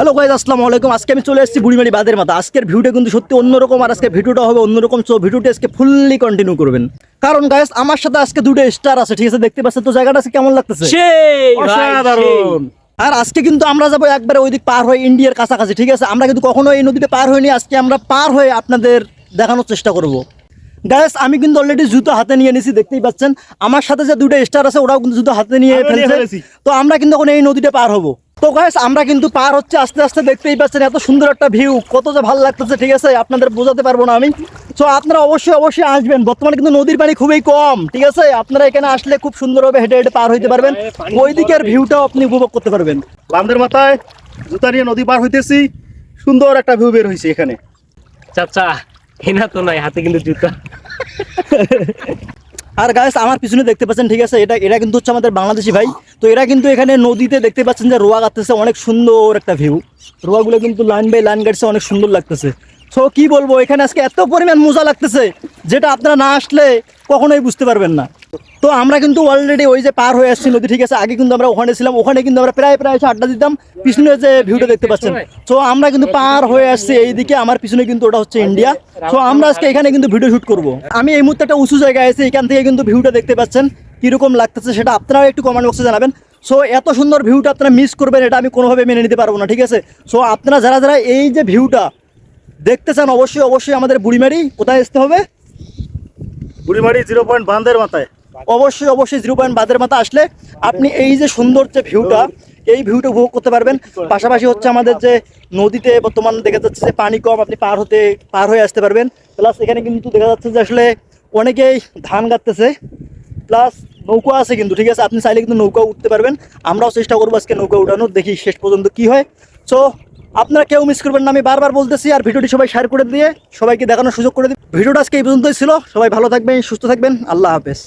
Hello guys আসসালামু আলাইকুম। আজকে আমি চলে এসেছি বুড়িমারি বাদের মাথা। আজকের ভিডিওটা কিন্তু সত্যি অন্যরকম আর আজকে ভিডিওটা হবে অন্যরকম। সো ভিডিওটা আজকে ফুললি কন্টিনিউ করবেন। কারণ গাইজ আমার সাথে আজকে দুটো স্টার আছে ঠিক আছে? দেখতে পাচ্ছেন তো জায়গাটা আজকে কেমন লাগতেছে? সেই অসাধারণ। আর আজকে কিন্তু আমরা যাব একবারে ওই দিক পার হয়ে ইন্ডিয়ার কাছাকাছি ঠিক আছে? আমরা কিন্তু কখনো এই নদীতে পার হইনি আজকে আমরা পার হয়ে আপনাদের দেখানোর চেষ্টা করব। গ্যাস আমি কিন্তু অলরেডি জুতো হাতে নিয়ে নিয়েছি দেখতেই পাচ্ছেন? আমার সাথে যে দুটো স্টার আছে ওরাও কিন্তু জুতো হাতে নিয়ে ফেলছে। তো আমরা কিন্তু এখন এই নদীতে পার হব। তো গ্যাস আমরা কিন্তু পার হচ্ছে, আস্তে আস্তে দেখতেই পাচ্ছেন এত সুন্দর একটা ভিউ কত যে ভালো লাগতেছে, ঠিক আছে? আপনাদের বোঝাতে পারব না আমি। তো আপনারা অবশ্যই অবশ্যই আসবেন। বর্তমানে কিন্তু নদীর পানি খুবই কম, ঠিক আছে? আপনারা এখানে আসলে খুব সুন্দরভাবে হেঁটে হেঁটে পার হইতে পারবেন। ওই দিকের ভিউটাও আপনি উপভোগ করতে পারবেন। বান্দের মাথায় জুতা নিয়ে নদী পার হইতেছি। সুন্দর একটা ভিউ বের হয়েছে এখানে। চাচা হেনা তো নয় হাতে কিন্তু জুতা। আর গাছ আমার পিছনে দেখতে পাচ্ছেন, ঠিক আছে? এটা এরা কিন্তু হচ্ছে আমাদের বাংলাদেশি ভাই। তো এরা কিন্তু এখানে নদীতে দেখতে পাচ্ছেন যে রোয়া কাটতেছে অনেক সুন্দর একটা ভিউ রোয়াগুলো কিন্তু লাইন বাই লাইন গাড়ছে, অনেক সুন্দর লাগতেছে। সো কি বলব, এখানে আজকে এত পরিমাণ মজা লাগতেছে, যেটা আপনারা না আসলে কখনোই বুঝতে পারবেন না। তো আমরা কিন্তু অলরেডি ওই যে পার হয়ে আসছি নদী ঠিক আছে? আগে কিন্তু আমরা ওখানে ছিলাম, ওখানে কিন্তু আমরা প্রায় প্রায় আড্ডা দিতাম, পিছনে যে ভিউটা দেখতে পাচ্ছেন। তো আমরা কিন্তু পার হয়ে আসছি এইদিকে, আমার পিছনে কিন্তু ওটা হচ্ছে ইন্ডিয়া তো আমরা আজকে এখানে কিন্তু ভিডিও শুট করব। আমি এই মুহূর্তে একটা উঁচু জায়গায় আছি, এখান থেকে কিন্তু ভিউটা দেখতে পাচ্ছেন, কীরকম লাগতেছে সেটা আপনারাও একটু কমেন্ট বক্সে জানাবেন। সো এত সুন্দর ভিউটা আপনারা মিস করবেন, এটা আমি কোনোভাবে মেনে নিতে পারব না, ঠিক আছে? সো আপনারা যারা যারা এই যে ভিউটা দেখতে চান অবশ্যই অবশ্যই আমাদের বুড়িমারি কোথায় আসতে হবে? বুড়িমারি জিরো পয়েন্ট বান্দের মাথায়। অবশ্যই অবশ্যই জিরো পয়েন্ট বাদের মাথা আসলে আপনি এই যে সুন্দর যে ভিউটা এই ভিউটা উপভোগ করতে পারবেন। পাশাপাশি হচ্ছে আমাদের যে নদীতে বর্তমান দেখা যাচ্ছে যে পানি কম আপনি পার হতে পার হয়ে আসতে পারবেন। প্লাস এখানে কিন্তু দেখা যাচ্ছে যে আসলে অনেকেই ধান গাঁততেছে প্লাস নৌকা আছে কিন্তু ঠিক আছে? আপনি চাইলে কিন্তু নৌকা উঠতে পারবেন। আমরাও চেষ্টা করব আজকে নৌকা উঠানোর দেখি শেষ পর্যন্ত কি হয়। সো আপনারা কেউ মিস করবেন না, আমি বারবার বলতেছি আর ভিডিওটি সবাই শেয়ার করে দিয়ে সবাইকে দেখানোর সুযোগ করে দিই ভিডিওটা আজকে এই পর্যন্তই ছিল। সবাই ভালো থাকবেন, সুস্থ থাকবেন। আল্লাহ হাফেজ।